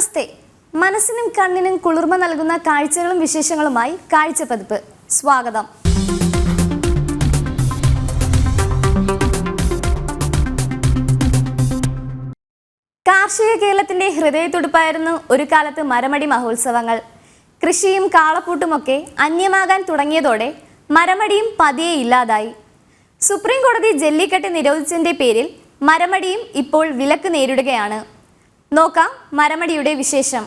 നമസ്തേ. മനസ്സിനും കണ്ണിനും കുളിർമ നൽകുന്ന കാഴ്ചകളും വിശേഷങ്ങളുമായി കാഴ്ചപ്പതിപ്പ്. സ്വാഗതം. കാർഷിക കേരളത്തിന്റെ ഹൃദയത്തുടുപ്പായിരുന്നു ഒരു കാലത്ത് മരമടി മഹോത്സവങ്ങൾ. കൃഷിയും കാളപ്പൂട്ടുമൊക്കെ അന്യമാകാൻ തുടങ്ങിയതോടെ മരമടിയും പതിയെ ഇല്ലാതായി. സുപ്രീം കോടതി ജല്ലിക്കെട്ട് നിരോധിച്ചതിന്റെ പേരിൽ മരമടിയും ഇപ്പോൾ വിലക്ക് നേരിടുകയാണ്. നോക്കാം മരമടിയുടെ വിശേഷം.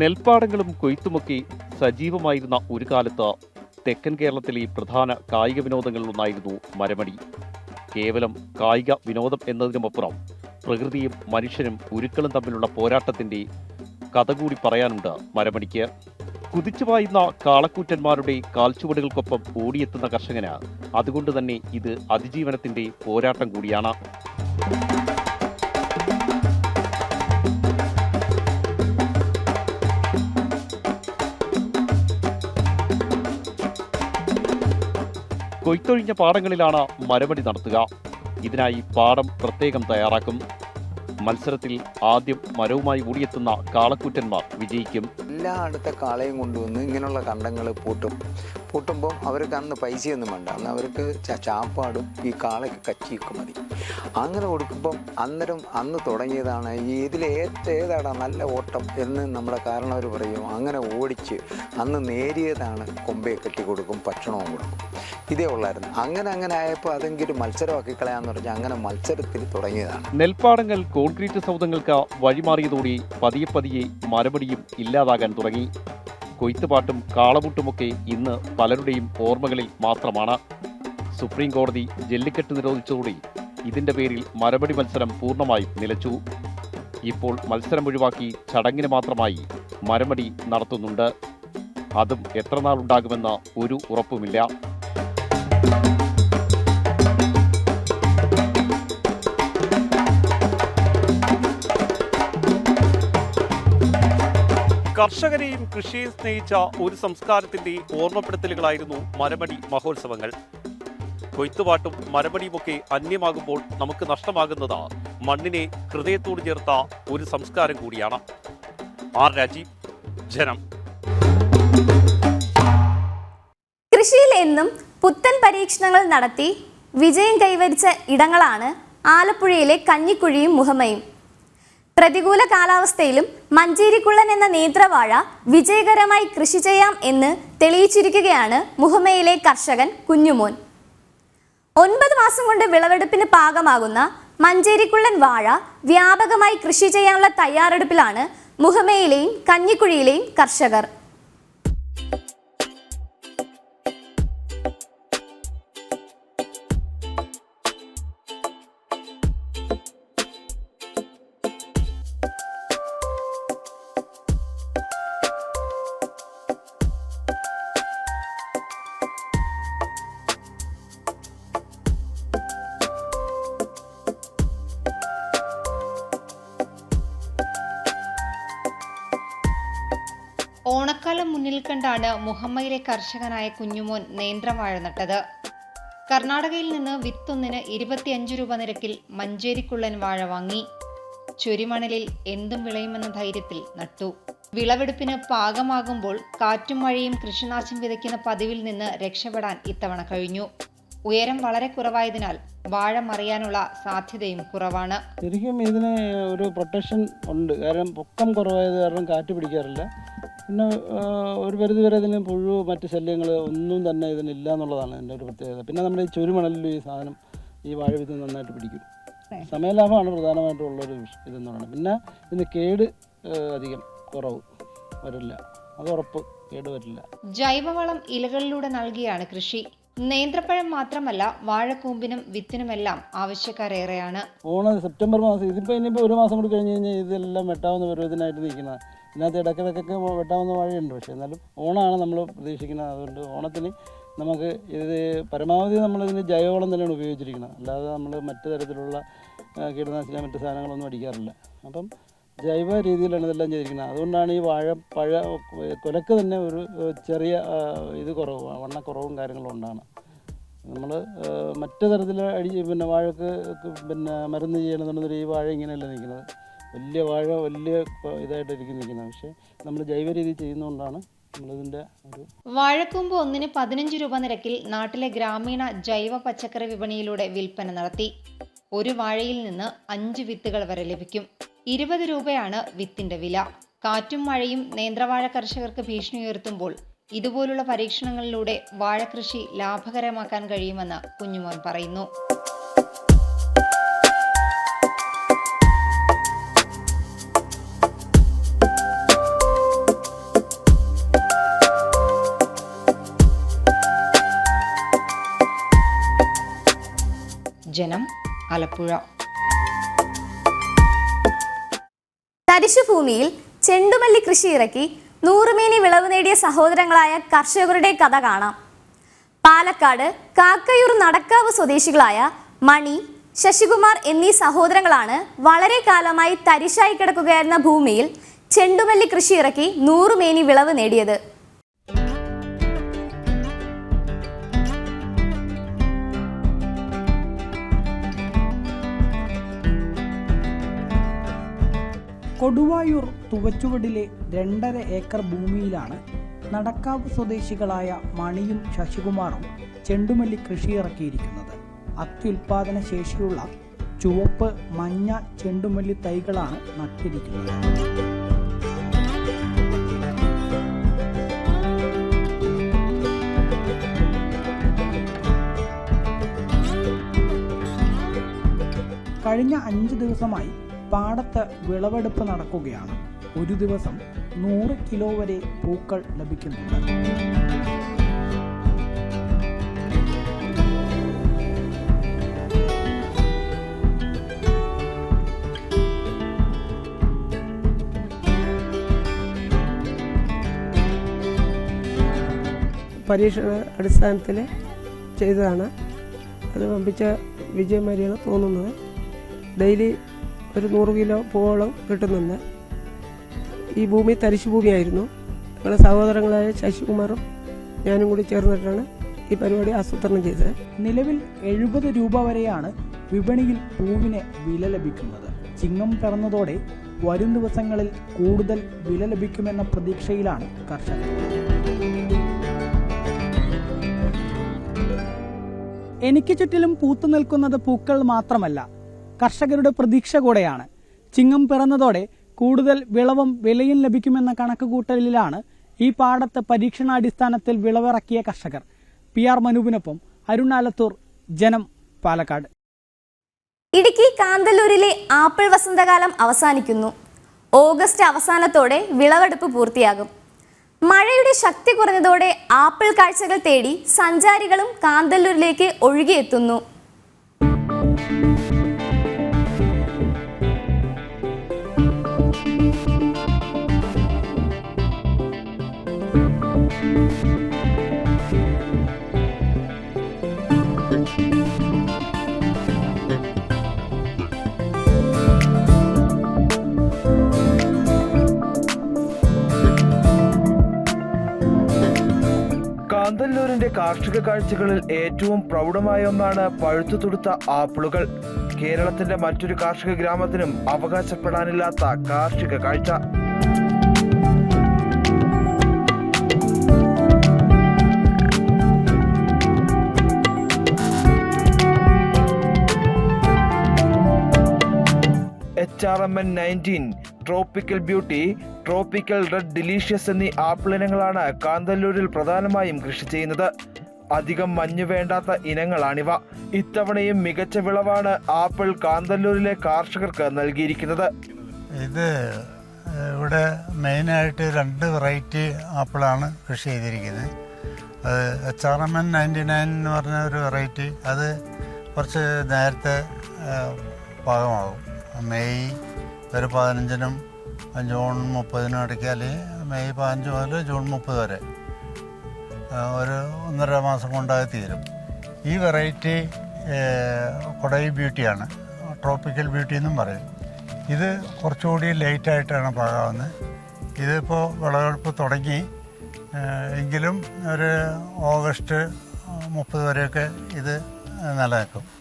നെൽപ്പാടങ്ങളും കൊയ്ത്തുമൊക്കെ സജീവമായിരുന്ന ഒരു കാലത്ത് തെക്കൻ കേരളത്തിലെ ഈ പ്രധാന കായിക വിനോദങ്ങളിലൊന്നായിരുന്നു മരമടി. കേവലം കായിക വിനോദം എന്നതിനുമപ്പുറം പ്രകൃതിയും മനുഷ്യനും ഉരുക്കളും തമ്മിലുള്ള പോരാട്ടത്തിന്റെ കഥ കൂടി പറയാനുണ്ട് മരമടിക്ക്. കുതിച്ചു പായുന്ന കാളക്കൂറ്റന്മാരുടെ കാൽച്ചുവടുകൾക്കൊപ്പം ഓടിയെത്തുന്ന കർഷകന് അതുകൊണ്ട് തന്നെ ഇത് അതിജീവനത്തിന്റെ പോരാട്ടം കൂടിയാണ്. കൊയ്ത്തൊഴിഞ്ഞ പാടങ്ങളിലാണ് മരമടി നടത്തുക. ഇതിനായി പാടം പ്രത്യേകം തയ്യാറാക്കും. മത്സരത്തിൽ ആദ്യം മരവുമായി ഓടിയെത്തുന്ന കാളക്കൂറ്റന്മാർ വിജയിക്കും. എല്ലാ അടുത്ത കാളയും കൊണ്ടുവന്ന് ഇങ്ങനെയുള്ള കണ്ടങ്ങൾ പൂട്ടും. പൂട്ടുമ്പോൾ അവർക്ക് അന്ന് പൈസയൊന്നും വേണ്ട. അന്ന് അവർക്ക് ചാപ്പാടും ഈ കാളയ്ക്ക് കച്ചിയൊക്കെ മതി. അങ്ങനെ കൊടുക്കുമ്പം അന്നേരം അന്ന് തുടങ്ങിയതാണ് ഈ ഇതിൽ ഏറ്റ നല്ല ഓട്ടം എന്ന് നമ്മുടെ കാരണവർ പറയും. അങ്ങനെ ഓടിച്ച് അന്ന് നേരിയതാണ് കൊമ്പയെ കെട്ടി കൊടുക്കും ഭക്ഷണവും കൊടുക്കും. ഇതേ ഉള്ളായിരുന്നു. അങ്ങനെ അങ്ങനെ ആയപ്പോൾ അതെങ്കിലും മത്സരമാക്കി കളയാന്ന് പറഞ്ഞാൽ അങ്ങനെ മത്സരത്തിൽ തുടങ്ങിയതാണ്. നെൽപ്പാടങ്ങൾ കോൺക്രീറ്റ് സൗധങ്ങൾക്ക് വഴിമാറിയതോടെ പതിയെ പതിയെ മരപടിയും ഇല്ലാതാകാൻ തുടങ്ങി. കൊയ്ത്തുപാട്ടും കാളമുട്ടുമൊക്കെ ഇന്ന് പലരുടെയും ഓർമ്മകളിൽ മാത്രമാണ്. സുപ്രീം കോടതി ജല്ലിക്കെട്ട് നിരോധിച്ചതോടെ ഇതിന്റെ പേരിൽ മരപടി മത്സരം പൂർണമായും നിലച്ചു. ഇപ്പോൾ മത്സരം ഒഴിവാക്കി ചടങ്ങിന് മാത്രമായി മരമടി നടത്തുന്നുണ്ട്. അതും എത്ര നാളുണ്ടാകുമെന്ന് ഒരു ഉറപ്പുമില്ല. കർഷകരെയും കൃഷിയെയും സ്നേഹിച്ച ഒരു സംസ്കാരത്തിന്റെ ഓർമ്മപ്പെടുത്തലുകളായിരുന്നു മരമടി മഹോത്സവങ്ങൾ. കൊയ്ത്തുപാട്ടും മരമടിയുമൊക്കെ അന്യമാകുമ്പോൾ നമുക്ക് നഷ്ടമാകുന്നത് മണ്ണിനെ ഹൃദയത്തോട് ചേർത്ത ഒരു സംസ്കാരം കൂടിയാണ്. ആർ രാജീവ് ജനം. കൃഷിയിൽ എന്നും പുത്തൻ പരീക്ഷണങ്ങൾ നടത്തി വിജയം കൈവരിച്ച ഇടങ്ങളാണ് ആലപ്പുഴയിലെ കഞ്ഞിക്കുഴിയും മുഹമ്മയും. പ്രതികൂല കാലാവസ്ഥയിലും മഞ്ചേരിക്കുള്ളൻ എന്ന നേന്ത്രവാഴ വിജയകരമായി കൃഷി ചെയ്യാം എന്ന് തെളിയിച്ചിരിക്കുകയാണ് മുഹമ്മയിലെ കർഷകൻ കുഞ്ഞുമോൻ. ഒൻപത് മാസം കൊണ്ട് വിളവെടുപ്പിന് പാകമാകുന്ന മഞ്ചേരിക്കുള്ളൻ വാഴ വ്യാപകമായി കൃഷി ചെയ്യാനുള്ള തയ്യാറെടുപ്പിലാണ് മുഹമ്മയിലെയും കഞ്ഞിക്കുഴിയിലെയും കർഷകർ. കണ്ടാണ് മുഹമ്മയിലെ കർഷകനായ കുഞ്ഞുമോൻ നേന്ത്രവാഴ നട്ടത് കർണാടകയിൽ നിന്ന് വിത്തൊന്നിന് ഇരുപത്തിയഞ്ച് രൂപ നിരക്കിൽ മഞ്ചേരിക്കുള്ളൻ വാഴ വാങ്ങി. ചുരിമണലിൽ എന്തും വിളയുമെന്ന ധൈര്യത്തിൽ നട്ടു. വിളവെടുപ്പിന് പാകമാകുമ്പോൾ കാറ്റും മഴയും കൃഷിനാശം വിതയ്ക്കുന്ന പതിവിൽ നിന്ന് രക്ഷപ്പെടാൻ ഇത്തവണ കഴിഞ്ഞു. ഉയരം വളരെ കുറവായതിനാൽ വാഴ മറിയാനുള്ള സാധ്യതയും കുറവാണ്. ശരിക്കും ഇതിന് ഒരു പ്രൊട്ടക്ഷൻ ഉണ്ട്. കാരണം പൊക്കം കുറവായത് കാരണം കാറ്റ് പിടിക്കാറില്ല. പിന്നെ ഒരു പരിധി വരെ ഇതിന് പുഴു മറ്റ് ശല്യങ്ങൾ ഒന്നും തന്നെ ഇതിനില്ല എന്നുള്ളതാണ് എന്റെ ഒരു പ്രത്യേകത. പിന്നെ നമ്മുടെ ഈ ചുരുമണലിൽ ഈ സാധനം ഈ വാഴ വിത്ത് നന്നായിട്ട് പിടിക്കും. സമയലാഭമാണ് പ്രധാനമായിട്ടും ഉള്ളൊരു വിഷ- ഇതെന്ന് പറയുന്നത്. പിന്നെ ഇതിന് കേട് അധികം കുറവ് വരില്ല. അത് ഉറപ്പ് കേട് വരില്ല. ജൈവവളം ഇലകളിലൂടെ നൽകിയാണ് കൃഷി. നേന്ത്രപ്പഴം മാത്രമല്ല വാഴക്കൂമ്പിനും വിത്തിനുമെല്ലാം ആവശ്യക്കാരേറെയാണ്. ഓണം സെപ്റ്റംബർ മാസം ഇതിപ്പോൾ ഇനിയിപ്പോൾ ഒരു മാസം കൂടി കഴിഞ്ഞ് കഴിഞ്ഞാൽ ഇതെല്ലാം വെട്ടാവുന്ന പരുവത്തിനായിട്ട് നിൽക്കുന്നത്. ഇതിനകത്ത് ഇടയ്ക്കിടയ്ക്കൊക്കെ വെട്ടാവുന്ന വഴിയുണ്ട് പക്ഷേ എന്നാലും ഓണമാണ് നമ്മൾ പ്രതീക്ഷിക്കുന്നത്. അതുകൊണ്ട് ഓണത്തിന് നമുക്ക് ഇത് പരമാവധി നമ്മളിതിന് ജൈവവളം തന്നെയാണ് ഉപയോഗിച്ചിരിക്കുന്നത്. അല്ലാതെ നമ്മൾ മറ്റു തരത്തിലുള്ള കീടനാശിനി മറ്റു സാധനങ്ങളൊന്നും അടിക്കാറില്ല. അപ്പം ജൈവ രീതിയിലാണ് ഇതെല്ലാം ചെയ്തിരിക്കുന്നത്. അതുകൊണ്ടാണ് ഈ വാഴ പഴ കൊലക്ക് തന്നെ ഒരു ചെറിയ ഇത് കുറവ് വണ്ണക്കുറവും കാര്യങ്ങളും ഉണ്ടാണ്. നമ്മൾ മറ്റു തരത്തിൽ അടി പിന്നെ വാഴക്ക് പിന്നെ മരുന്ന് ചെയ്യണമെന്നുണ്ടെങ്കിൽ ഈ വാഴ ഇങ്ങനെയല്ല നിൽക്കുന്നത്. വലിയ വാഴ വലിയ ഇതായിട്ട് ഇതായിട്ടായിരിക്കും നിൽക്കുന്നത് പക്ഷേ നമ്മൾ ജൈവ രീതി ചെയ്യുന്നതുകൊണ്ടാണ് നമ്മളിതിന്റെ ഒരു വാഴക്കൂമ്പ് ഒന്നിന് പതിനഞ്ച് രൂപ നിരക്കിൽ നാട്ടിലെ ഗ്രാമീണ ജൈവ പച്ചക്കറി വിപണിയിലൂടെ വിൽപ്പന നടത്തി. ഒരു വാഴയിൽ നിന്ന് അഞ്ച് വിത്തുകൾ വരെ ലഭിക്കും. ഇരുപത് രൂപയാണ് വിത്തിന്റെ വില. കാറ്റും മഴയും നേന്ത്രവാഴ കർഷകർക്ക് ഭീഷണി ഉയർത്തുമ്പോൾ ഇതുപോലുള്ള പരീക്ഷണങ്ങളിലൂടെ വാഴകൃഷി ലാഭകരമാക്കാൻ കഴിയുമെന്ന് കുഞ്ഞുമോൻ പറയുന്നു. ജനം ആലപ്പുഴ. തരിശുഭൂമിയിൽ ചെണ്ടുമല്ലി കൃഷി ഇറക്കി നൂറുമേനി വിളവ് നേടിയ സഹോദരങ്ങളായ കർഷകരുടെ കഥ കാണാം. പാലക്കാട് കാക്കയൂർ നടക്കാവ് സ്വദേശികളായ മണി ശശികുമാർ എന്നീ സഹോദരങ്ങളാണ് വളരെ കാലമായി തരിശായി കിടക്കുകയായിരുന്ന ഭൂമിയിൽ ചെണ്ടുമല്ലി കൃഷി ഇറക്കി നൂറുമേനി വിളവ് നേടിയത്. കൊടുവായൂർ തുവച്ചുവടിലെ രണ്ടര ഏക്കർ ഭൂമിയിലാണ് നടക്കാവ് സ്വദേശികളായ മണിയും ശശികുമാറും ചെണ്ടുമല്ലി കൃഷി ഇറക്കിയിരിക്കുന്നത് അത്യുൽപാദന ശേഷിയുള്ള ചുവപ്പ് മഞ്ഞ ചെണ്ടുമല്ലി തൈകളാണ് നട്ടിരിക്കുന്നത്. കഴിഞ്ഞ അഞ്ച് ദിവസമായി പാടത്ത് വിളവെടുപ്പ് നടക്കുകയാണ്. ഒരു ദിവസം നൂറ് കിലോ വരെ പൂക്കൾ ലഭിക്കുന്നുണ്ട്. പരീക്ഷ അടിസ്ഥാനത്തിൽ ചെയ്തതാണ്. അത് വമ്പിച്ച വരെയാണ് തോന്നുന്നത്. ഡെയിലി ഒരു നൂറ് കിലോ പൂവോളം കിട്ടുന്നുണ്ട്. ഈ ഭൂമി തരിശു ഭൂമിയായിരുന്നു. ഞങ്ങളുടെ സഹോദരങ്ങളായ ശശികുമാറും ഞാനും കൂടി ചേർന്നിട്ടാണ് ഈ പരിപാടി ആസൂത്രണം ചെയ്തത്. നിലവിൽ എഴുപത് രൂപ വരെയാണ് വിപണിയിൽ പൂവിന് വില ലഭിക്കുന്നത്. ചിങ്ങം പിറന്നതോടെ വരും ദിവസങ്ങളിൽ കൂടുതൽ വില ലഭിക്കുമെന്ന പ്രതീക്ഷയിലാണ് കർഷകർ. എനിക്ക് ചുറ്റിലും പൂത്തു നിൽക്കുന്നത് പൂക്കൾ മാത്രമല്ല കർഷകരുടെ പ്രതീക്ഷ കൂടെയാണ്. ചിങ്ങം പിറന്നതോടെ കൂടുതൽ വിളവും വിലയും ലഭിക്കുമെന്ന കണക്കുകൂട്ടലിലാണ് ഈ പാടത്ത് പരീക്ഷണാടിസ്ഥാനത്തിൽ വിളവിറക്കിയ കർഷകർ. പി ആർ മനുവിനൊപ്പം അരുണാലത്തൂർ ജനം പാലക്കാട്. ഇടുക്കി കാന്തല്ലൂരിലെ ആപ്പിൾ വസന്തകാലം അവസാനിക്കുന്നു. ഓഗസ്റ്റ് അവസാനത്തോടെ വിളവെടുപ്പ് പൂർത്തിയാകും. മഴയുടെ ശക്തി കുറഞ്ഞതോടെ ആപ്പിൾ കാഴ്ചകൾ തേടി സഞ്ചാരികളും കാന്തല്ലൂരിലേക്ക് ഒഴുകിയെത്തുന്നു. കാന്തല്ലൂരിന്റെ കാർഷിക കാഴ്ചകളിൽ ഏറ്റവും പ്രൗഢമായ ഒന്നാണ് പഴുത്തു തുടുത്ത ആപ്പിളുകൾ. കേരളത്തിന്റെ മറ്റൊരു കാർഷിക ഗ്രാമത്തിനും അവകാശപ്പെടാനില്ലാത്ത കാർഷിക കാഴ്ച. H R M N nineteen tropical beauty tropical red delicious എന്നീ ആപ്പിൾ ഇനങ്ങളാണ് കാന്തല്ലൂരിൽ പ്രധാനമായും കൃഷി ചെയ്യുന്നത്. അധികം മഞ്ഞു വേണ്ടാത്ത ഇനങ്ങളാണിവ. ഇത്തവണയും മികച്ച വിളവാണ് ആപ്പിൾ കാന്തല്ലൂരിലെ കർഷകർക്ക് നൽകിയിരിക്കുന്നത്. ഇത് ഇവിടെ മെയിനായിട്ട് രണ്ട് വെറൈറ്റി ആപ്പിളാണ് കൃഷി ചെയ്തിരിക്കുന്നത്. അത് H R M N ninety nine എന്ന് പറഞ്ഞ ഒരു വെറൈറ്റി. അത് കുറച്ച് നേരത്തെ പാകമാകും. മെയ് ഒരു പതിനഞ്ചിനും ജൂൺ മുപ്പതിനും ഇടയ്ക്ക് അല്ലെങ്കിൽ മെയ് പതിനഞ്ച് മുതൽ ജൂൺ മുപ്പത് വരെ. ഒരു ഒന്നര മാസം കൊണ്ട് അത് തീരും. ഈ വെറൈറ്റി കൊടൈ ബ്യൂട്ടിയാണ്. ട്രോപ്പിക്കൽ ബ്യൂട്ടി എന്നും പറയും. ഇത് കുറച്ചുകൂടി ലേറ്റായിട്ടാണ് പാകാവുന്നത്. ഇതിപ്പോൾ വിളവെടുപ്പ് തുടങ്ങി. എങ്കിലും ഒരു ഓഗസ്റ്റ് മുപ്പത് വരെയൊക്കെ ഇത് നിലനിൽക്കും.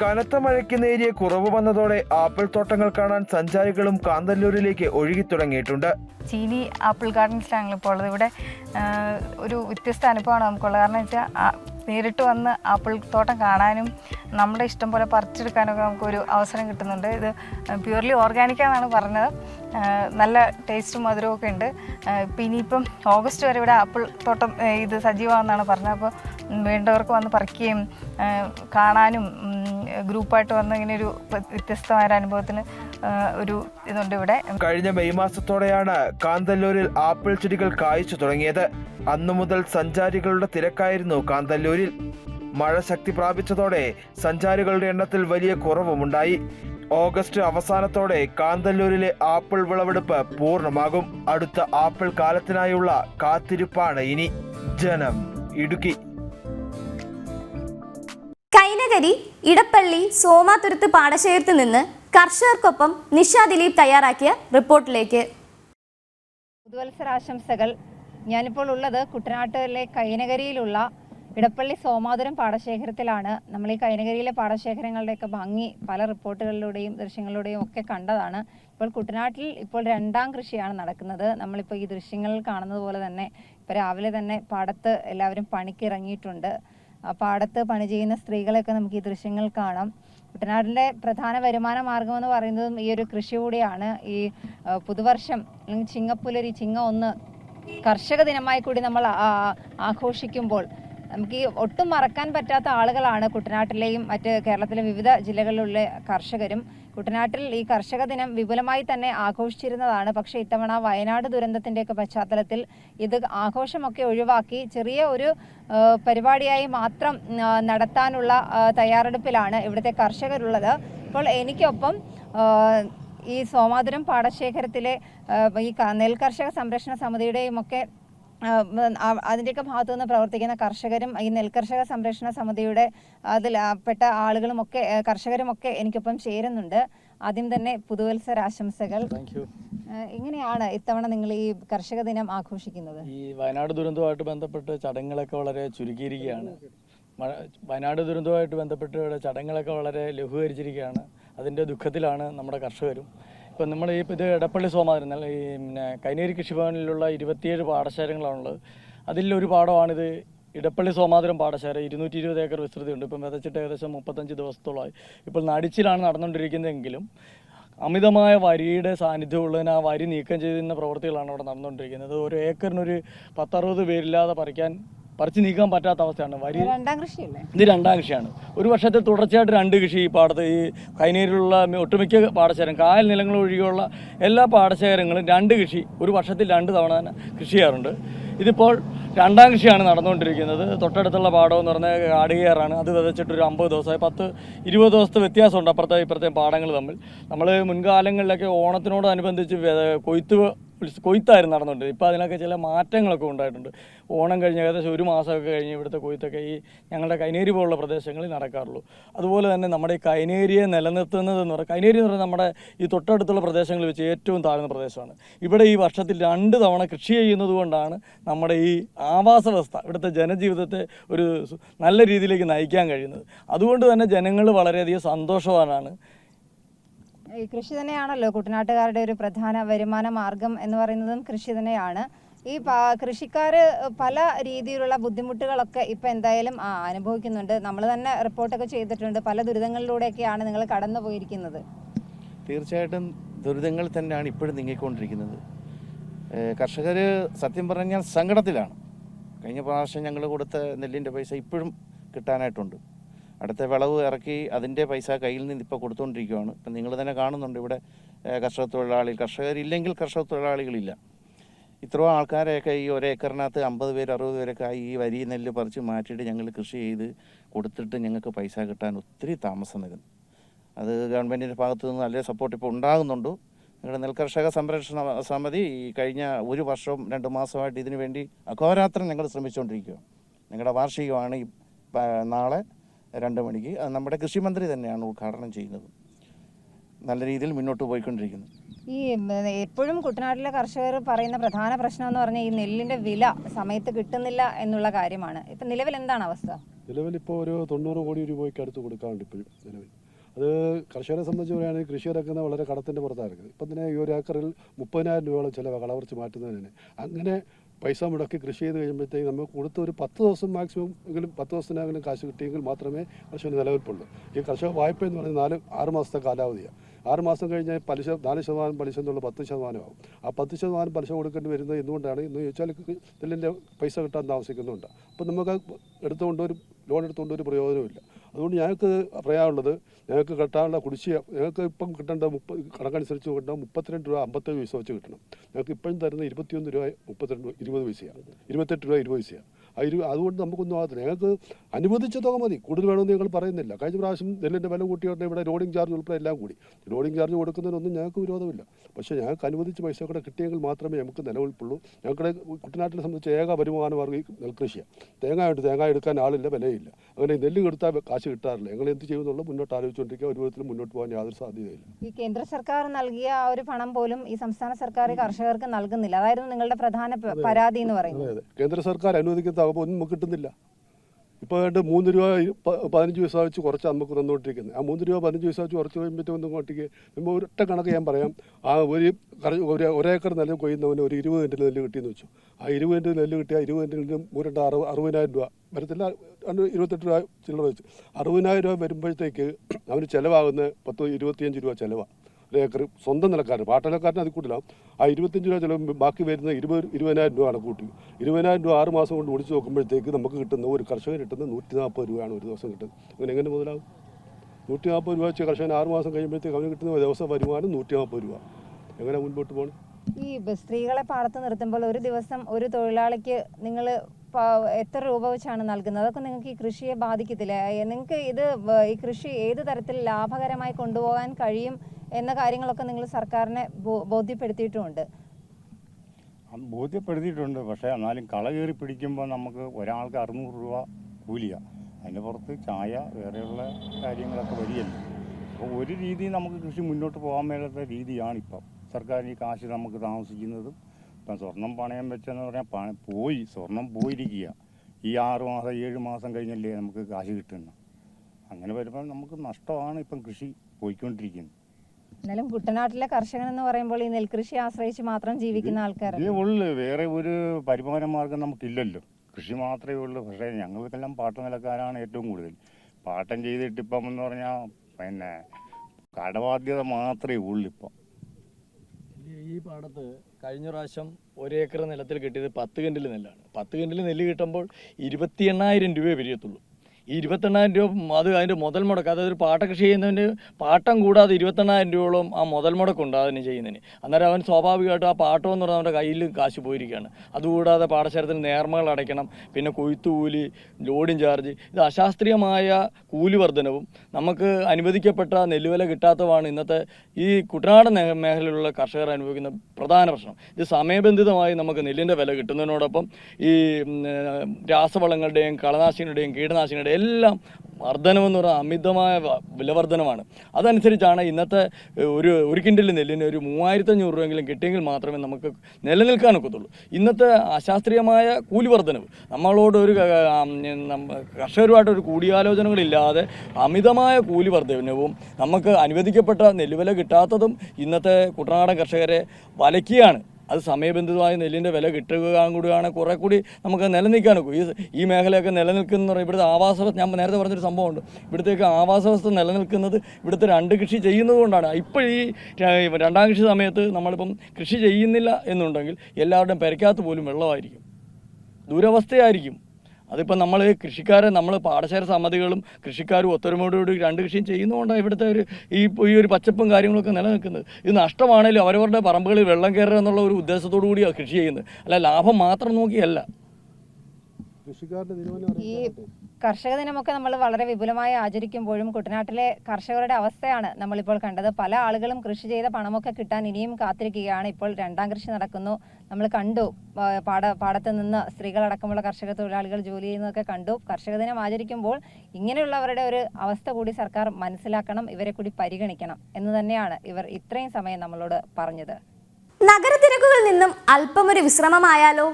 കനത്ത മഴയ്ക്ക് നേരിയ കുറവ് വന്നതോടെ ആപ്പിൾ തോട്ടങ്ങൾ കാണാൻ സഞ്ചാരികളും കാന്തല്ലൂരിലേക്ക് ഒഴുകി തുടങ്ങിയിട്ടുണ്ട്. ചീനി ആപ്പിൾ ഗാർഡൻസിലാണ് ഇപ്പോൾ ഉള്ളത്. ഇവിടെ ഒരു വ്യത്യസ്ത അനുഭവമാണ് നമുക്കുള്ളത്. കാരണം വെച്ചാൽ നേരിട്ട് വന്ന് ആപ്പിൾ തോട്ടം കാണാനും നമ്മുടെ ഇഷ്ടം പോലെ പറിച്ചെടുക്കാനൊക്കെ നമുക്കൊരു അവസരം കിട്ടുന്നുണ്ട്. ഇത് പ്യൂർലി ഓർഗാനിക്കാന്നാണ് പറഞ്ഞത്. നല്ല ടേസ്റ്റും മധുരവും ഒക്കെ ഉണ്ട് ഇപ്പം ഇനിയിപ്പം ഓഗസ്റ്റ് വരെ ഇവിടെ ആപ്പിൾ തോട്ടം ഇത് സജീവമാണെന്നാണ് പറഞ്ഞത്. അപ്പോൾ വേണ്ടവർക്ക് വന്ന് പറിക്കുകയും കാണാനും ഗ്രൂപ്പായിട്ട് വന്ന് ഇങ്ങനെ ഒരു വ്യത്യസ്തമായ അനുഭവത്തിന് ഒരു ഇതുണ്ട് ഇവിടെ. കഴിഞ്ഞ മെയ് മാസത്തോടെയാണ് കാന്തല്ലൂരിൽ ആപ്പിൾ ചെടികൾ കായ്ച്ചു തുടങ്ങിയത്. അന്നു മുതൽ സഞ്ചാരികളുടെ തിരക്കായിരുന്നു കാന്തല്ലൂരിൽ. മഴ ശക്തി പ്രാപിച്ചതോടെ സഞ്ചാരികളുടെ എണ്ണത്തിൽ വലിയ കുറവുമുണ്ടായി. ഓഗസ്റ്റ് അവസാനത്തോടെ കാന്തല്ലൂരിലെ ആപ്പിൾ വിളവെടുപ്പ് പൂർണമാകും. അടുത്ത ആപ്പിൾ കാലത്തിനായുള്ള കാത്തിരിപ്പാണ് ഇനി. ജനം ഇടുക്കി. കൈനകരി ഇടപ്പള്ളി സോമാതുരുത്ത് പാടശേഖരത്ത് നിന്ന് കർഷകർക്കൊപ്പം നിഷ ദിലീപ് തയ്യാറാക്കിയ റിപ്പോർട്ടിലേക്ക്. പുതുവത്സരാശംസകൾ. ഞാനിപ്പോൾ ഉള്ളത് കുട്ടനാട്ടിലെ കൈനകരിയിലുള്ള ഇടപ്പള്ളി സോമാതുരം പാടശേഖരത്തിലാണ്. നമ്മൾ ഈ കൈനകരിയിലെ പാടശേഖരങ്ങളുടെയൊക്കെ ഭംഗി പല റിപ്പോർട്ടുകളിലൂടെയും ദൃശ്യങ്ങളിലൂടെയും ഒക്കെ കണ്ടതാണ്. ഇപ്പോൾ കുട്ടനാട്ടിൽ ഇപ്പോൾ രണ്ടാം കൃഷിയാണ് നടക്കുന്നത്. നമ്മളിപ്പോൾ ഈ ദൃശ്യങ്ങളിൽ കാണുന്നത് പോലെ തന്നെ ഇപ്പോൾ രാവിലെ തന്നെ പാടത്ത് എല്ലാവരും പണിക്ക് ഇറങ്ങിയിട്ടുണ്ട്. ആ പാടത്ത് പണി ചെയ്യുന്ന സ്ത്രീകളെയൊക്കെ നമുക്ക് ഈ ദൃശ്യങ്ങൾ കാണാം. കുട്ടനാടിന്റെ പ്രധാന വരുമാന മാർഗം എന്ന് പറയുന്നതും ഈ ഒരു കൃഷി കൂടിയാണ്. ഈ പുതുവർഷം അല്ലെങ്കിൽ ചിങ്ങപ്പുലരി ചിങ്ങ ഒന്ന് കർഷക ദിനമായി കൂടി നമ്മൾ ആഘോഷിക്കുമ്പോൾ നമുക്ക് ഈ ഒട്ടും മറക്കാൻ പറ്റാത്ത ആളുകളാണ് കുട്ടനാട്ടിലെയും മറ്റ് കേരളത്തിലെ വിവിധ ജില്ലകളിലുള്ള കർഷകരും. കുട്ടനാട്ടിൽ ഈ കർഷക ദിനം വിപുലമായി തന്നെ ആഘോഷിച്ചിരുന്നതാണ്. പക്ഷേ ഇത്തവണ വയനാട് ദുരന്തത്തിന്റെയൊക്കെ പശ്ചാത്തലത്തിൽ ഇത് ആഘോഷമൊക്കെ ഒഴിവാക്കി ചെറിയ ഒരു പരിപാടിയായി മാത്രം നടത്താനുള്ള തയ്യാറെടുപ്പിലാണ് ഇവിടുത്തെ കർഷകരുള്ളത്. ഇപ്പോൾ എനിക്കൊപ്പം ഈ സോമാതുരം പാടശേഖരത്തിലെ ഈ നെൽ കർഷക സംരക്ഷണ സമിതിയുടെയും ഒക്കെ അതിന്റെയൊക്കെ ഭാഗത്തു നിന്ന് പ്രവർത്തിക്കുന്ന കർഷകരും ഈ നെൽകർഷക സംരക്ഷണ സമിതിയുടെ അതിൽ പെട്ട ആളുകളുമൊക്കെ കർഷകരും ഒക്കെ എനിക്കൊപ്പം ചേരുന്നുണ്ട്. ആദ്യം തന്നെ പുതുവത്സര ആശംസകൾ. എങ്ങനെയാണ് ഇത്തവണ നിങ്ങൾ ഈ കർഷക ദിനം ആഘോഷിക്കുന്നത്? ഈ വയനാട് ദുരന്തവുമായിട്ട് ബന്ധപ്പെട്ട് ചടങ്ങുകളൊക്കെ വളരെ ചുരുക്കിയിരിക്കുകയാണ്. വയനാട് ദുരന്തവുമായിട്ട് ബന്ധപ്പെട്ട് ചടങ്ങുകളൊക്കെ വളരെ ലഘൂകരിച്ചിരിക്കുകയാണ്. അതിന്റെ ദുഃഖത്തിലാണ് നമ്മുടെ കർഷകരും. ഇപ്പം നമ്മൾ ഈ ഇത് എടപ്പള്ളി സോമാതിരൻ നല്ല ഈ പിന്നെ കൈനേരി കൃഷിഭവനിലുള്ള ഇരുപത്തിയേഴ് പാടശേഖരങ്ങളാണുള്ളത്. അതിലൊരു പാടമാണിത് ഇടപ്പള്ളി സോമാതുരം പാടശേഖരം. ഇരുന്നൂറ്റി ഇരുപത് ഏക്കർ വിസ്തൃതിയുണ്ട്. ഇപ്പം വിതച്ചിട്ട് ഏകദേശം മുപ്പത്തഞ്ച് ദിവസത്തോളമായി. ഇപ്പോൾ നടിച്ചിലാണ് നടന്നുകൊണ്ടിരിക്കുന്നതെങ്കിലും അമിതമായ വരിയുടെ സാന്നിധ്യം ഉള്ളതിന് ആ വരി നീക്കം ചെയ്യുന്ന പ്രവൃത്തികളാണ് അവിടെ നടന്നുകൊണ്ടിരിക്കുന്നത്. ഒരു ഏക്കറിനൊരു പത്തറുപത് പേരില്ലാതെ പറിക്കാൻ പറിച്ച് നീക്കാൻ പറ്റാത്ത അവസ്ഥയാണ്. വരി രണ്ടാം കൃഷിയല്ലേ? ഇത് രണ്ടാം കൃഷിയാണ്. ഒരു വർഷത്തെ തുടർച്ചയായിട്ട് രണ്ട് കൃഷി ഈ പാടത്ത് ഈ കൈനീരിലുള്ള ഒട്ടുമിക്ക പാടശേഖരം കായൽ നിലങ്ങൾ ഒഴികെയുള്ള എല്ലാ പാടശേഖരങ്ങളും രണ്ട് കൃഷി ഒരു വർഷത്തിൽ രണ്ട് തവണ തന്നെ കൃഷി ചെയ്യാറുണ്ട്. ഇതിപ്പോൾ രണ്ടാം കൃഷിയാണ് നടന്നുകൊണ്ടിരിക്കുന്നത്. തൊട്ടടുത്തുള്ള പാടം എന്ന് പറഞ്ഞാൽ കാടുകയറാണ്. അത് വിതച്ചിട്ട് ഒരു അമ്പത് ദിവസമായി പത്ത് ഇരുപത് ദിവസത്തെ വ്യത്യാസമുണ്ട്. അപ്പുറത്തെ ഇപ്പുറത്തെ പാടങ്ങൾ തമ്മിൽ. നമ്മൾ മുൻകാലങ്ങളിലൊക്കെ ഓണത്തിനോടനുബന്ധിച്ച് കൊയ്ത്ത് കൊയ്ത്തായിരുന്നു നടന്നുണ്ട് ഇപ്പോൾ അതിനൊക്കെ ചില മാറ്റങ്ങളൊക്കെ ഉണ്ടായിട്ടുണ്ട്. ഓണം കഴിഞ്ഞ് ഏകദേശം ഒരു മാസമൊക്കെ കഴിഞ്ഞ് ഇവിടുത്തെ കൊയ്ത്തൊക്കെ ഈ ഞങ്ങളുടെ കൈനേരി പോലുള്ള പ്രദേശങ്ങളിൽ നടക്കാറുള്ളൂ. അതുപോലെ തന്നെ നമ്മുടെ ഈ കൈനേരിയെ നിലനിർത്തുന്നത് എന്ന് പറയുന്നത് കൈനേരി എന്ന് പറയുന്നത് നമ്മുടെ ഈ തൊട്ടടുത്തുള്ള പ്രദേശങ്ങളിൽ വെച്ച് ഏറ്റവും താഴ്ന്ന പ്രദേശമാണ്. ഇവിടെ ഈ വർഷത്തിൽ രണ്ട് തവണ കൃഷി ചെയ്യുന്നത് കൊണ്ടാണ് നമ്മുടെ ഈ ആവാസ വ്യവസ്ഥ ഇവിടുത്തെ ജനജീവിതത്തെ ഒരു നല്ല രീതിയിലേക്ക് നയിക്കാൻ കഴിയുന്നത്. അതുകൊണ്ട് തന്നെ ജനങ്ങൾ വളരെയധികം സന്തോഷവാനാണ് ഈ കൃഷി തന്നെയാണല്ലോ കുട്ടനാട്ടുകാരുടെ ഒരു പ്രധാന വരുമാന മാർഗം എന്ന് പറയുന്നതും കൃഷി തന്നെയാണ്. ഈ കൃഷിക്കാർ പല രീതിയിലുള്ള ബുദ്ധിമുട്ടുകളൊക്കെ ഇപ്പം എന്തായാലും അനുഭവിക്കുന്നുണ്ട്. നമ്മൾ തന്നെ റിപ്പോർട്ടൊക്കെ ചെയ്തിട്ടുണ്ട്. പല ദുരിതങ്ങളിലൂടെയൊക്കെയാണ് നിങ്ങൾ കടന്നു പോയിരിക്കുന്നത് തീർച്ചയായിട്ടും ദുരിതങ്ങൾ തന്നെയാണ് ഇപ്പോഴും നീങ്ങിക്കൊണ്ടിരിക്കുന്നത്. കർഷകർ സത്യം പറഞ്ഞാൽ സങ്കടത്തിലാണ്. കഴിഞ്ഞ പ്രാവശ്യം ഞങ്ങൾ കൊടുത്ത നെല്ലിന്റെ പൈസ ഇപ്പോഴും കിട്ടാനായിട്ടുണ്ട്. അടുത്ത വിളവ് ഇറക്കി അതിന്റെ പൈസ കയ്യിൽ നിന്ന് ഇപ്പോൾ കൊടുത്തുകൊണ്ടിരിക്കുകയാണ് ഇപ്പം നിങ്ങൾ തന്നെ കാണുന്നുണ്ട് ഇവിടെ കർഷക തൊഴിലാളി കർഷകരില്ലെങ്കിൽ കർഷക തൊഴിലാളികളില്ല ഇത്രയും ആൾക്കാരെയൊക്കെ ഈ ഒരേക്കറിനകത്ത് അമ്പത് പേര് അറുപത് പേരൊക്കെ ആയി ഈ വരി നെല്ല് പറിച്ച് മാറ്റിയിട്ട് ഞങ്ങൾ കൃഷി ചെയ്ത് കൊടുത്തിട്ട് ഞങ്ങൾക്ക് പൈസ കിട്ടാൻ ഒത്തിരി താമസം വരുന്നു അത് ഗവൺമെന്റിന്റെ ഭാഗത്തു നിന്ന് നല്ല സപ്പോർട്ട് ഇപ്പോൾ ഉണ്ടാകുന്നുണ്ട്. നിങ്ങളുടെ നെൽകർഷക സംരക്ഷണ സമിതി ഈ കഴിഞ്ഞ ഒരു വർഷവും രണ്ട് മാസമായിട്ട് ഇതിനു വേണ്ടി അഹോരാത്രം ഞങ്ങൾ ശ്രമിച്ചുകൊണ്ടിരിക്കുക നിങ്ങളുടെ വാർഷികമാണ് നാളെ രണ്ട് മണിക്ക്. അത് നമ്മുടെ കൃഷിമന്ത്രി തന്നെയാണ് ഉദ്ഘാടനം ചെയ്യുന്നത്. നല്ല രീതിയിൽ മുന്നോട്ട് പോയിക്കൊണ്ടിരിക്കുന്നു. ഈ എപ്പോഴും കുട്ടനാട്ടിലെ കർഷകർ പറയുന്ന പ്രധാന പ്രശ്നം എന്ന് പറഞ്ഞാൽ ഈ നെല്ലിന്റെ വില സമയത്ത് കിട്ടുന്നില്ല എന്നുള്ള കാര്യമാണ്. ഇപ്പൊ നിലവിൽ എന്താണ് അവസ്ഥ? നിലവിൽ നിലവിലിപ്പോൾ ഒരു തൊണ്ണൂറ് കോടി രൂപയ്ക്ക് അടുത്ത് കൊടുക്കാറുണ്ട് ഇപ്പോഴും നിലവിൽ. അത് കർഷകരെ സംബന്ധിച്ച് പറയുകയാണെങ്കിൽ കൃഷി ഇറക്കുന്ന വളരെ കടത്തിന്റെ പുറത്താണ് ഇറക്കുന്നത് ഇപ്പം തന്നെ ഈ ഒരു ഏക്കറിൽ മുപ്പതിനായിരം രൂപയോളം ചിലവ് കളവർച്ച് മാറ്റുന്നതിന്. അങ്ങനെ പൈസ മുടക്കി കൃഷി ചെയ്ത് കഴിയുമ്പോഴത്തേക്ക് നമുക്ക് കൊടുത്ത ഒരു പത്ത് ദിവസം മാക്സിമം എങ്കിലും പത്ത് ദിവസത്തിനകം കാശ് കിട്ടിയെങ്കിൽ മാത്രമേ കർഷകന് നിലനിൽപ്പുള്ളൂ. ഈ കർഷക വായ്പ എന്ന് പറയുന്നത് നാല് ആറ് മാസത്തെ കാലാവധിയാണ് ആറ് മാസം കഴിഞ്ഞാൽ പലിശ നാല് ശതമാനം പലിശ എന്നുള്ള പത്ത് ശതമാനമാകും ആ പത്ത് ശതമാനം പലിശ കൊടുക്കേണ്ടി വരുന്നത് എന്തുകൊണ്ടാണ്? എന്ന് ചോദിച്ചാൽ നെല്ലിന്റെ പൈസ കിട്ടാൻ താമസിക്കുന്നുണ്ട്. അപ്പോൾ നമുക്ക് എടുത്തുകൊണ്ട് ഒരു ലോൺ എടുത്തുകൊണ്ട് ഒരു പ്രയോജനമില്ല അതുകൊണ്ട് ഞങ്ങൾക്ക് പറയാനുള്ളത് ഞങ്ങൾക്ക് കിട്ടാനുള്ള കുടിശ്ശിക ഞങ്ങൾക്ക് ഇപ്പം കിട്ടേണ്ട മുപ്പത് കണക്കനുസരിച്ച് കിട്ടേണ്ട മുപ്പത്തിരണ്ട് രൂപ അമ്പത്തേഴ് പൈസ വെച്ച് കിട്ടണം. ഞങ്ങൾക്ക് ഇപ്പോഴും തരുന്ന ഇരുപത്തിയൊന്ന് രൂപ മുപ്പത്തിരണ്ട് ഇരുപത് പൈസയാണ്. ഇരുപത്തെട്ട് രൂപ ഇരുപത് പൈസയാണ്. ഇരു അതുകൊണ്ട് നമുക്കൊന്നും ആകത്തില്ല. ഞങ്ങൾക്ക് അനുവദിച്ച തുക മതി. കൂടുതൽ വേണമെന്ന് ഞങ്ങൾ പറയുന്നില്ല. കഴിഞ്ഞ പ്രാവശ്യം നെല്ലിന്റെ വില കൂട്ടിയോണ്ട് ഇവിടെ ലോഡിംഗ് ചാർജ് ഉൾപ്പെടെ എല്ലാം കൂടി. ലോഡിംഗ് ചാർജ് കൊടുക്കുന്നതിനൊന്നും ഞങ്ങൾക്ക് വിരോധമില്ല. പക്ഷേ ഞങ്ങൾക്ക് അനുവദിച്ച പൈസ കൂടെ കിട്ടിയെങ്കിൽ മാത്രമേ നമുക്ക് നിലനിൽപ്പുള്ളൂ ഞങ്ങളുടെ കുട്ടനാട്ടിനെ സംബന്ധിച്ച് ഏക വരുമാന മാർഗം നെൽകൃഷിയാണ് തേങ്ങ ഉണ്ട് തേങ്ങ എടുക്കാൻ ആളില്ല വിലയില്ല. അങ്ങനെ നെല്ല് കൊടുത്താൽ കാശ് കിട്ടാറില്ല. ഞങ്ങൾ എന്ത് ചെയ്യുന്നുള്ളൂ? മുന്നോട്ട് ആലോചിച്ചുകൊണ്ടിരിക്കുക. ഒരു വിധത്തിലും മുന്നോട്ട് പോകാൻ യാതൊരു സാധ്യതയില്ല. ഈ കേന്ദ്ര സർക്കാർ നൽകിയ ആ ഒരു പണം പോലും ഈ സംസ്ഥാന സർക്കാർ കർഷകർക്ക് നൽകുന്നില്ല. അതായിരുന്നു നിങ്ങളുടെ പ്രധാന പരാതി എന്ന് പറയുന്നത്. കേന്ദ്ര സർക്കാർ അനുവദിക്കുന്ന തുക ഒന്നും നമുക്ക് കിട്ടുന്നില്ല. ഇപ്പോൾ വേണ്ട മൂന്ന് രൂപ പതിനഞ്ച് പൈസ വെച്ച് കുറച്ച് നമുക്ക് തന്നുകൊണ്ടിരിക്കുന്നത് ആ മൂന്ന് രൂപ പതിനഞ്ച് പൈസ വെച്ച് കുറച്ച് കഴിയുമ്പോഴത്തേക്കും കൊട്ടിക്ക് നമ്മൾ ഒരൊറ്റ കണക്ക് ഞാൻ പറയാം. ആ ഒരു ഒരു ഒരേക്കർ നെല്ല് കൊയ്യുന്നവന് ഒരു ഇരുപത് എന്റെ നെല്ല് കിട്ടിയെന്ന് വെച്ചു. ആ ഇരുപത് സെന്റ് നെല്ല് കിട്ടിയ ഇരുപത് സെന്റിന് മൂരണ്ട അറുപത് അറുപതിനായിരം രൂപ വരത്തില്ല. രണ്ട് ഇരുപത്തെട്ട് രൂപ ചില്ലറ വെച്ച്. അറുപതിനായിരം രൂപ വരുമ്പോഴത്തേക്ക് അവന് ചിലവാകുന്ന പത്ത് ഇരുപത്തിയഞ്ച് രൂപ ചിലവാണ് ഒരു ഏക്കർ സ്വന്തം നിലക്കാരൻ പാട്ടലക്കാരൻ അത് കൂട്ടില്ല ആ ഇരുപത്തഞ്ച് രൂപ ചിലവ് ബാക്കി വരുന്ന ഇരുപത് ഇരുപതിനായിരം രൂപയാണ് കൂട്ടി. ഇരുപതിനായിരം രൂപ ആറ് മാസം കൊണ്ട് ഒടിച്ച് നോക്കുമ്പോഴത്തേക്ക് നമുക്ക് കിട്ടുന്ന ഒരു കർഷകൻ കിട്ടുന്ന നൂറ്റി നാൽപ്പത് രൂപയാണ് ഒരു ദിവസം കിട്ടുന്നത്. അങ്ങനെ എങ്ങനെ മുതലാവും? നൂറ്റി നാൽപ്പത് രൂപ വെച്ച് കർഷകൻ ആറ് മാസം കഴിയുമ്പോഴത്തേക്ക് അവന് കിട്ടുന്ന ദിവസം വരുമാനം നൂറ്റി നാൽപ്പത് രൂപ. എങ്ങനെ മുൻപോട്ട് പോകണം ഈ സ്ത്രീകളെ പാടത്ത് നിർത്തുമ്പോൾ ഒരു ദിവസം ഒരു തൊഴിലാളിക്ക് നിങ്ങൾ എത്ര രൂപ വെച്ചാണ് നൽകുന്നത്? അതൊക്കെ നിങ്ങൾക്ക് ഈ കൃഷിയെ ബാധിക്കത്തില്ല? നിങ്ങൾക്ക് ഇത് ഈ കൃഷി ഏത് തരത്തിൽ ലാഭകരമായി കൊണ്ടുപോകാൻ കഴിയും? എന്ന കാര്യങ്ങളൊക്കെ നിങ്ങൾ സർക്കാരിനെ ബോധ്യപ്പെടുത്തിയിട്ടുമുണ്ട്. ബോധ്യപ്പെടുത്തിയിട്ടുണ്ട്. പക്ഷേ എന്നാലും കള കയറി പിടിക്കുമ്പോൾ നമുക്ക് ഒരാൾക്ക് അറുന്നൂറ് രൂപ കൂലിയാണ് അതിന്റെ പുറത്ത് ചായ വേറെയുള്ള കാര്യങ്ങളൊക്കെ വരികയല്ലേ. അപ്പോൾ ഒരു രീതി നമുക്ക് കൃഷി മുന്നോട്ട് പോകാൻ മേലാത്ത രീതിയാണ് ഇപ്പം സർക്കാർ ഈ കാശ് നമുക്ക് താമസിക്കുന്നതും ഇപ്പം സ്വർണം പണയം വെച്ചെന്ന് പറഞ്ഞാൽ പണ പോയി സ്വർണം പോയിരിക്കുക ഈ ആറ് മാസം ഏഴ് മാസം കഴിഞ്ഞല്ലേ നമുക്ക് കാശ് കിട്ടുന്നത്. അങ്ങനെ വരുമ്പോൾ നമുക്ക് നഷ്ടമാണ് ഇപ്പം കൃഷി പോയിക്കൊണ്ടിരിക്കുന്നത്. എന്നാലും കുട്ടനാട്ടിലെ കർഷകൻ എന്ന് പറയുമ്പോൾ ഈ നെൽകൃഷി ആശ്രയിച്ച് മാത്രം ജീവിക്കുന്ന ആൾക്കാരാണ് ഇതേ ഉള്ളു. വേറെ ഒരു വരുമാന മാർഗം നമുക്കില്ലല്ലോ. കൃഷി മാത്രമേ ഉള്ളൂ. പക്ഷേ ഞങ്ങൾക്കെല്ലാം പാട്ട നിലക്കാരാണ് ഏറ്റവും കൂടുതൽ. പാട്ടം ചെയ്തിട്ട് ഇപ്പം എന്ന് പറഞ്ഞാൽ പിന്നെ കടബാധ്യത മാത്രമേ ഉള്ളൂ ഇപ്പം. ഈ പാടത്ത് കഴിഞ്ഞ പ്രാവശ്യം ഒരേക്കർ നിലത്തിൽ കിട്ടിയത് പത്ത് കിൻഡിൽ നെല്ലാണ്. പത്ത് കിൻഡിൽ നെല്ല് കിട്ടുമ്പോൾ ഇരുപത്തി എണ്ണായിരം രൂപയെ വരികത്തുള്ളൂ ഈ ഇരുപത്തെണ്ണായിരം രൂപ അത് അതിന്റെ മുതൽ മുടക്ക് അതായത് ഒരു പാട്ട കൃഷി ചെയ്യുന്നതിന് പാട്ടം കൂടാതെ ഇരുപത്തെണ്ണായിരം രൂപയോളം ആ മുതൽ മുടക്കുണ്ട് അതിന് ചെയ്യുന്നതിന്. അന്നേരം അവൻ സ്വാഭാവികമായിട്ടും ആ പാട്ടം എന്ന് പറഞ്ഞാൽ അവന്റെ കയ്യിൽ കാശ് പോയിരിക്കുകയാണ്. അതുകൂടാതെ പാടശേരത്തിന് നേർമകൾ അടയ്ക്കണം പിന്നെ കൊയ്ത്തുകൂലി കൂലി ലോഡിംഗ് ചാർജ് ഇത് അശാസ്ത്രീയമായ കൂലി വർധനവും നമുക്ക് അനുവദിക്കപ്പെട്ട നെല്ലുവില കിട്ടാത്തതാണ് ഇന്നത്തെ ഈ കുട്ടനാടൻ മേഖലയിലുള്ള കർഷകർ അനുഭവിക്കുന്ന പ്രധാന പ്രശ്നം. ഇത് സമയബന്ധിതമായി നമുക്ക് നെല്ലിന്റെ വില കിട്ടുന്നതിനോടൊപ്പം ഈ രാസവളങ്ങളുടെയും കളനാശിനിയുടെയും കീടനാശിനിയുടെയും എല്ലാം വർധനമെന്ന് പറഞ്ഞാൽ അമിതമായ വിലവർധനമാണ് അതനുസരിച്ചാണ് ഇന്നത്തെ ഒരു ഒരു കിൻഡൽ നെല്ലിന് ഒരു മൂവായിരത്തഞ്ഞൂറ് രൂപയെങ്കിലും കിട്ടിയെങ്കിൽ മാത്രമേ നമുക്ക് നിലനിൽക്കാൻ ഒക്കത്തുള്ളൂ ഇന്നത്തെ അശാസ്ത്രീയമായ കൂലി വർധനവ് നമ്മളോട് ഒരു കർഷകരുമായിട്ടൊരു കൂടിയാലോചനകളില്ലാതെ അമിതമായ കൂലി വർധനവും നമുക്ക് അനുവദിക്കപ്പെട്ട നെല്ലുവില കിട്ടാത്തതും ഇന്നത്തെ കുട്ടനാടൻ കർഷകരെ വലയ്ക്കുകയാണ് അത് സമയബന്ധിതമായ നെല്ലിന്റെ വില കിട്ടുക കൂടിയാണ്. കുറെ കൂടി നമുക്ക് നിലനിൽക്കാൻ ഈ ഈ മേഖലയൊക്കെ നിലനിൽക്കുന്ന ഇവിടുത്തെ ആവാസ ഞാൻ നേരത്തെ പറഞ്ഞൊരു സംഭവമുണ്ട്. ഇവിടുത്തേക്ക് ആവാസ വ്യവസ്ഥ നിലനിൽക്കുന്നത് ഇവിടുത്തെ രണ്ട് കൃഷി ചെയ്യുന്നത് കൊണ്ടാണ് ഇപ്പോൾ ഈ രണ്ടാം കൃഷി സമയത്ത് നമ്മളിപ്പം കൃഷി ചെയ്യുന്നില്ല എന്നുണ്ടെങ്കിൽ എല്ലാവരുടെയും പെരയ്ക്കകത്ത് പോലും വെള്ളമായിരിക്കും. ദുരവസ്ഥയായിരിക്കും. അതിപ്പോൾ നമ്മൾ കൃഷിക്കാരെ നമ്മൾ പാടശേര സമിതികളും കൃഷിക്കാരും ഒത്തൊരുമയോടുകൂടി രണ്ട് കൃഷിയും ചെയ്യുന്നതുകൊണ്ടാണ് ഇവിടുത്തെ ഒരു ഈ ഈ ഒരു പച്ചപ്പും കാര്യങ്ങളൊക്കെ നിലനിൽക്കുന്നത്. ഇത് നഷ്ടമാണെങ്കിലും അവരവരുടെ പറമ്പുകളിൽ വെള്ളം കയറുക എന്നുള്ള ഒരു ഉദ്ദേശത്തോടു കൂടിയാണ് കൃഷി ചെയ്യുന്നത്. അല്ല ലാഭം മാത്രം നോക്കിയല്ല. കൃഷിക്കാരുടെ തീരുമാനം കർഷക ദിനമൊക്കെ നമ്മൾ വളരെ വിപുലമായി ആചരിക്കുമ്പോഴും കുട്ടനാട്ടിലെ കർഷകരുടെ അവസ്ഥയാണ് നമ്മളിപ്പോൾ കണ്ടത്. പല ആളുകളും കൃഷി ചെയ്ത പണമൊക്കെ കിട്ടാൻ ഇനിയും കാത്തിരിക്കുകയാണ്. ഇപ്പോൾ രണ്ടാം കൃഷി നടക്കുന്നു. നമ്മൾ കണ്ടു പാട പാടത്ത് നിന്ന് സ്ത്രീകളടക്കമുള്ള കർഷക തൊഴിലാളികൾ ജോലി ചെയ്യുന്നതൊക്കെ കണ്ടു. കർഷക ദിനം ആചരിക്കുമ്പോൾ ഇങ്ങനെയുള്ളവരുടെ ഒരു അവസ്ഥ കൂടി സർക്കാർ മനസ്സിലാക്കണം ഇവരെ കൂടി പരിഗണിക്കണം എന്ന് തന്നെയാണ് ഇവർ ഇത്രയും സമയം നമ്മളോട് പറഞ്ഞത്. നഗരത്തിരക്കുകളിൽ നിന്നും അല്പമൊരു വിശ്രമമായാലോ?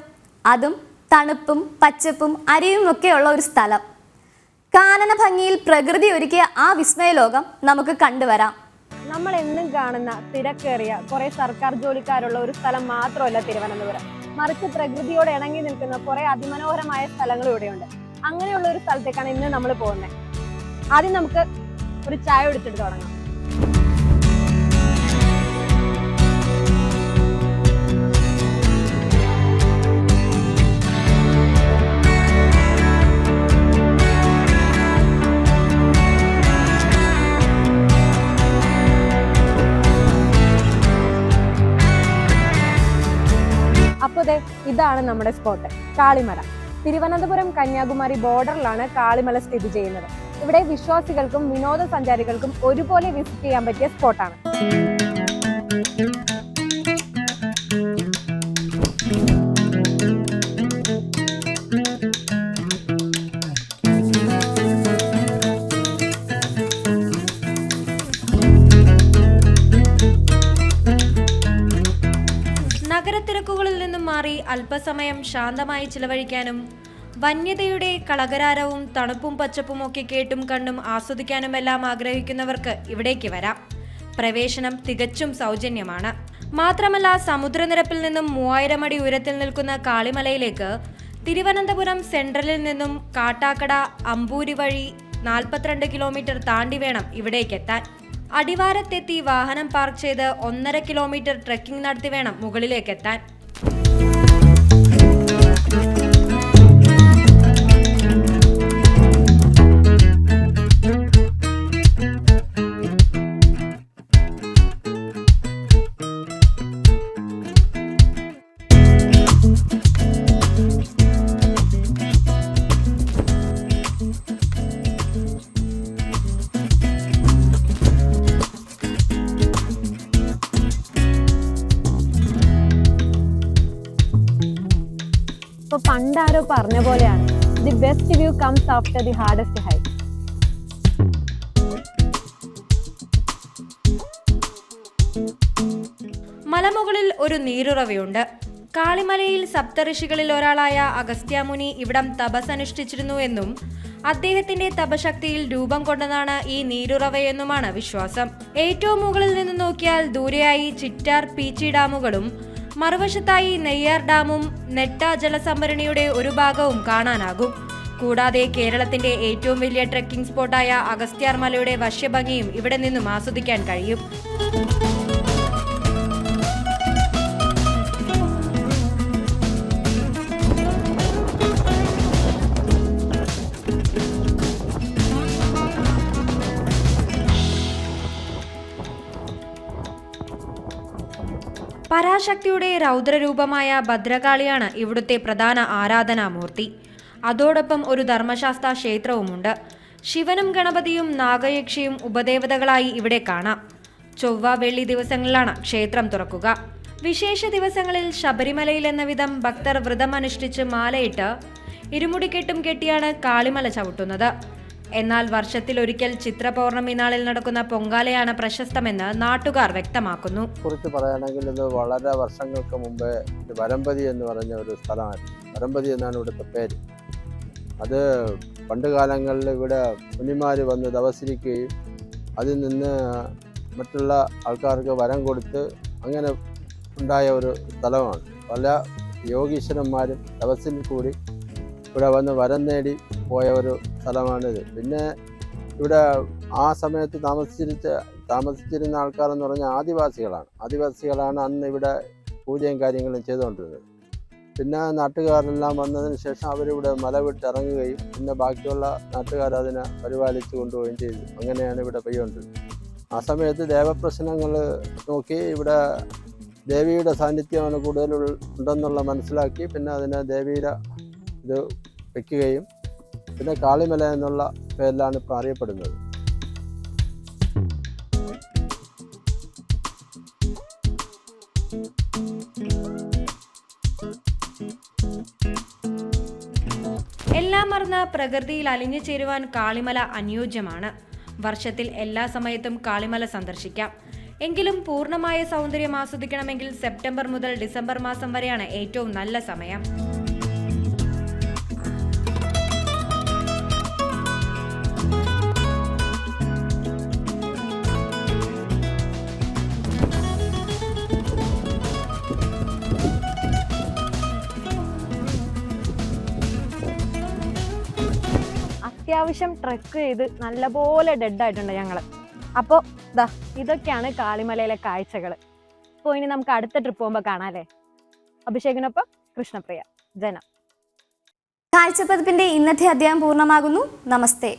അതും തണുപ്പും പച്ചപ്പും അരിയും ഒക്കെയുള്ള ഒരു സ്ഥലം. കാനന ഭംഗിയിൽ പ്രകൃതി ഒരുക്കിയ ആ വിസ്മയ ലോകം നമുക്ക് കണ്ടുവരാം. നമ്മൾ എന്നും കാണുന്ന തിരക്കേറിയ കുറെ സർക്കാർ ജോലിക്കാരുള്ള ഒരു സ്ഥലം മാത്രമല്ല തിരുവനന്തപുരം. മറിച്ച് പ്രകൃതിയോട് ഇണങ്ങി നിൽക്കുന്ന കുറെ അതിമനോഹരമായ സ്ഥലങ്ങൾ ഇവിടെയുണ്ട്. അങ്ങനെയുള്ള ഒരു സ്ഥലത്തേക്കാണ് ഇന്ന് നമ്മൾ പോകുന്നത് ആദ്യം നമുക്ക് ഒരു ചായ എടുത്തിട്ട് തുടങ്ങാം. ഇതാണ് നമ്മുടെ സ്പോട്ട് കാളിമല. തിരുവനന്തപുരം കന്യാകുമാരി ബോർഡറിലാണ് കാളിമല സ്ഥിതി ചെയ്യുന്നത്. ഇവിടെ വിശ്വാസികൾക്കും വിനോദസഞ്ചാരികൾക്കും ഒരുപോലെ വിസിറ്റ് ചെയ്യാൻ പറ്റിയ സ്പോട്ടാണ് അല്പസമയം ശാന്തമായി ചിലവഴിക്കാനും വന്യതയുടെ കളകരാരവും തണുപ്പും പച്ചപ്പും ഒക്കെ കേട്ടും കണ്ടും ആസ്വദിക്കാനുമെല്ലാം ആഗ്രഹിക്കുന്നവർക്ക് ഇവിടേക്ക് വരാം. പ്രവേശനം തികച്ചും സൗജന്യമാണ്. മാത്രമല്ല സമുദ്രനിരപ്പിൽ നിന്നും മൂവായിരം അടി ഉയരത്തിൽ നിൽക്കുന്ന കാളിമലയിലേക്ക് തിരുവനന്തപുരം സെൻട്രലിൽ നിന്നും കാട്ടാക്കട അമ്പൂരി വഴി നാൽപ്പത്തിരണ്ട് കിലോമീറ്റർ താണ്ടി വേണം ഇവിടേക്കെത്താൻ. അടിവാരത്തെത്തി വാഹനം പാർക്ക് ചെയ്ത് ഒന്നര കിലോമീറ്റർ ട്രെക്കിംഗ് നടത്തി വേണം മുകളിലേക്കെത്താൻ. പറഞ്ഞ പോലെയാണ്. The best view comes after the hardest height മലമുകളിൽ ഒരു നീരുറവയുണ്ട്. കാളിമലയിൽ സപ്തഋഷികളിൽ ഒരാളായ അഗസ്ത്യാമുനി ഇവിടം തപസ് അനുഷ്ഠിച്ചിരുന്നു എന്നും അദ്ദേഹത്തിന്റെ തപശക്തിയിൽ രൂപം കൊണ്ടതാണ് ഈ നീരുറവയെന്നുമാണ് വിശ്വാസം. ഏറ്റവും മുകളിൽ നിന്ന് നോക്കിയാൽ ദൂരെയായി ചിറ്റാർ പീച്ചി ഡാമുകളും മറുവശത്തായി നെയ്യാർ ഡാമും നെട്ട ജലസംഭരണിയുടെ ഒരു ഭാഗവും കാണാനാകും. കൂടാതെ കേരളത്തിന്റെ ഏറ്റവും വലിയ ട്രെക്കിംഗ് സ്പോട്ടായ അഗസ്ത്യാർമലയുടെ വശ്യഭംഗിയും ഇവിടെ നിന്നും ആസ്വദിക്കാൻ കഴിയും. പരാശക്തിയുടെ രൗദ്രരൂപമായ ഭദ്രകാളിയാണ് ഇവിടുത്തെ പ്രധാന ആരാധനാമൂർത്തി. അതോടൊപ്പം ഒരു ധർമ്മശാസ്ത്ര ക്ഷേത്രവുമുണ്ട്. ശിവനും ഗണപതിയും നാഗയക്ഷിയും ഉപദേവതകളായി ഇവിടെ കാണാം. ചൊവ്വ വെള്ളി ദിവസങ്ങളിലാണ് ക്ഷേത്രം തുറക്കുക. വിശേഷ ദിവസങ്ങളിൽ ശബരിമലയിൽ എന്ന വിധം ഭക്തർ വ്രതമനുഷ്ഠിച്ച് മാലയിട്ട് ഇരുമുടിക്കെട്ടും കെട്ടിയാണ് കാളിമല ചവിട്ടുന്നത്. എന്നാൽ വർഷത്തിൽ ഒരിക്കൽ ചിത്ര പൗർണമി നാളിൽ നടക്കുന്ന പൊങ്കാലയാണ് പ്രശസ്തമെന്ന് നാട്ടുകാർ വ്യക്തമാക്കുന്നു. കുറിച്ച് പറയുകയാണെങ്കിൽ ഇത് വളരെ വർഷങ്ങൾക്ക് മുമ്പ് വരമ്പതി എന്ന് പറഞ്ഞ ഒരു സ്ഥലമായിരുന്നു. വരമ്പതി എന്നാണ് ഇവിടുത്തെ പേര്. അത് പണ്ട് കാലങ്ങളിൽ ഇവിടെ മുനിമാർ വന്ന് തപസ്സിരിക്കുകയും അതിൽ നിന്ന് മറ്റുള്ള ആൾക്കാർക്ക് വരം കൊടുത്ത് അങ്ങനെ ഉണ്ടായ ഒരു സ്ഥലമാണ്. പല യോഗീശ്വരന്മാരും തപസ്സിൽ കൂടി ഇവിടെ വന്ന് വരം നേടി പോയ ഒരു സ്ഥലമാണിത്. പിന്നെ ഇവിടെ ആ സമയത്ത് താമസിച്ചിരിച്ച താമസിച്ചിരുന്ന ആൾക്കാരെന്ന് പറഞ്ഞാൽ ആദിവാസികളാണ്. ആദിവാസികളാണ് അന്ന് ഇവിടെ പൂജയും കാര്യങ്ങളും ചെയ്തുകൊണ്ടിരുന്നത്. പിന്നെ നാട്ടുകാരെല്ലാം വന്നതിന് ശേഷം അവരിവിടെ മല വിട്ടിറങ്ങുകയും പിന്നെ ബാക്കിയുള്ള നാട്ടുകാർ അതിനെ പരിപാലിച്ചു കൊണ്ടുപോവുകയും ചെയ്തു. അങ്ങനെയാണ് ഇവിടെ പെയ്യുകൊണ്ടിരുന്നത് ആ സമയത്ത് ദേവപ്രശ്നങ്ങൾ നോക്കി ഇവിടെ ദേവിയുടെ സാന്നിധ്യമാണ് കൂടുതൽ ഉണ്ടെന്നുള്ള മനസ്സിലാക്കി പിന്നെ അതിനെ ദേവിയുടെ ഇത് വെക്കുകയും പിന്നെ കാളിമല എന്നുള്ള പേരിലാണ് ഇപ്പോൾ അറിയപ്പെടുന്നത്. എല്ലാം മറന്ന പ്രകൃതിയിൽ അലിഞ്ഞു ചേരുവാൻ കാളിമല അനുയോജ്യമാണ്. വർഷത്തിൽ എല്ലാ സമയത്തും കാളിമല സന്ദർശിക്കാം. എങ്കിലും പൂർണമായ സൗന്ദര്യം ആസ്വദിക്കണമെങ്കിൽ സെപ്റ്റംബർ മുതൽ ഡിസംബർ മാസം വരെയാണ് ഏറ്റവും നല്ല സമയം. അത്യാവശ്യം ട്രക്ക് ചെയ്ത് നല്ലപോലെ ഡെഡ് ആയിട്ടുണ്ട് ഞങ്ങൾ അപ്പോൾ ദാ ഇതൊക്കെയാണ് കാളിമലയിലെ കാഴ്ചകൾ അപ്പോൾ ഇനി നമുക്ക് അടുത്ത ട്രിപ്പ് പോകുമ്പോൾ കാണാം അല്ലേ അഭിഷേകിനൊപ്പം കൃഷ്ണപ്രിയ. ജനം. കാഴ്ചപ്പതിപ്പിന്റെ ഇന്നത്തെ അധ്യായം പൂർണമാകുന്നു. നമസ്തേ.